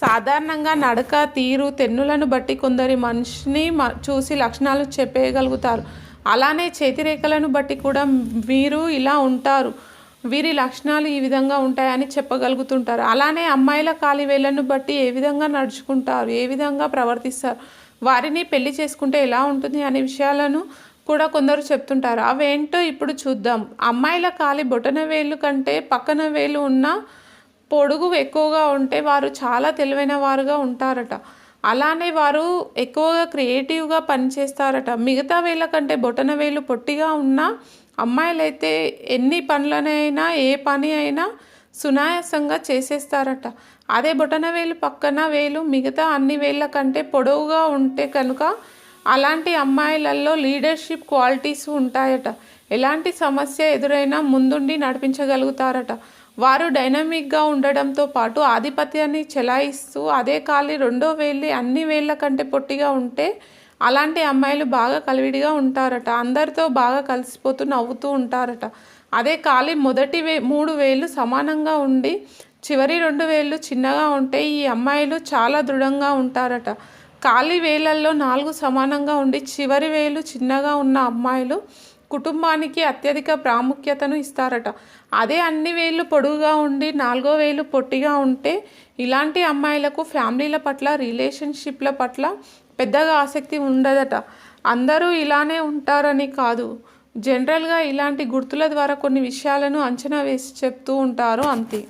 సాధారణంగా నడక తీరు తెన్నులను బట్టి కొందరి మనిషిని మ- చూసి లక్షణాలు చెప్పేయగలుగుతారు. అలానే చేతిరేఖలను బట్టి కూడా వీరు ఇలా ఉంటారు. వీరి లక్షణాలు ఈ విధంగా ఉంటాయని చెప్పగలుగుతుంటారు. అలానే అమ్మాయిల కాలివేళ్ళను బట్టి ఏ విధంగా నడుచుకుంటారు ఏ విధంగా ప్రవర్తిస్తారు వారిని పెళ్ళి చేసుకుంటే ఎలా ఉంటుంది అనే విషయాలను కూడా కొందరు చెప్తుంటారు. అవేంటో ఇప్పుడు చూద్దాం. అమ్మాయిల కాలి బొటన వేలు కంటే పక్కన వేలు ఉన్న పొడుగు ఎక్కువగా ఉంటే వారు చాలా తెలివైన వారుగా ఉంటారట. అలానే వారు ఎక్కువగా క్రియేటివ్గా పనిచేస్తారట. మిగతా వేళ్ళ కంటే బొటన వేలు పొట్టిగా ఉన్న అమ్మాయిలైతే ఎన్ని పనులనైనా ఏ పని అయినా సునాయాసంగా చేసేస్తారట. అదే బొటన వేలు పక్కన వేలు మిగతా అన్ని వేళ్ళ కంటే పొడవుగా ఉంటే కనుక అలాంటి అమ్మాయిలలో లీడర్షిప్ క్వాలిటీస్ ఉంటాయట. ఎలాంటి సమస్య ఎదురైనా ముందుండి నడిపించగలుగుతారట. వారు డైనమిక్గా ఉండడంతో పాటు ఆధిపత్యాన్ని చెలాయిస్తూ అదే కాలి రెండో వేళ్ళి అన్ని వేళ్ళ కంటే పొట్టిగా ఉంటే అలాంటి అమ్మాయిలు బాగా కలివిడిగా ఉంటారట. అందరితో బాగా కలిసిపోతూ నవ్వుతూ ఉంటారట. అదే కాలి మొదటి వే మూడు వేలు సమానంగా ఉండి చివరి రెండు వేళ్ళు చిన్నగా ఉంటే ఈ అమ్మాయిలు చాలా దృఢంగా ఉంటారట. ఖాళీ వేలల్లో నాలుగు సమానంగా ఉండి చివరి వేలు చిన్నగా ఉన్న అమ్మాయిలు కుటుంబానికి అత్యధిక ప్రాముఖ్యతను ఇస్తారట. అదే అన్ని వేళ్ళు పొడుగుగా ఉండి నాలుగో వేలు పొట్టిగా ఉంటే ఇలాంటి అమ్మాయిలకు ఫ్యామిలీల పట్ల రిలేషన్షిప్ల పట్ల పెద్దగా ఆసక్తి ఉండదట. అందరూ ఇలానే ఉంటారని కాదు. జనరల్గా ఇలాంటి గుర్తుల ద్వారా కొన్ని విషయాలను అంచనా వేసి చెప్తూ ఉంటారు అంతే.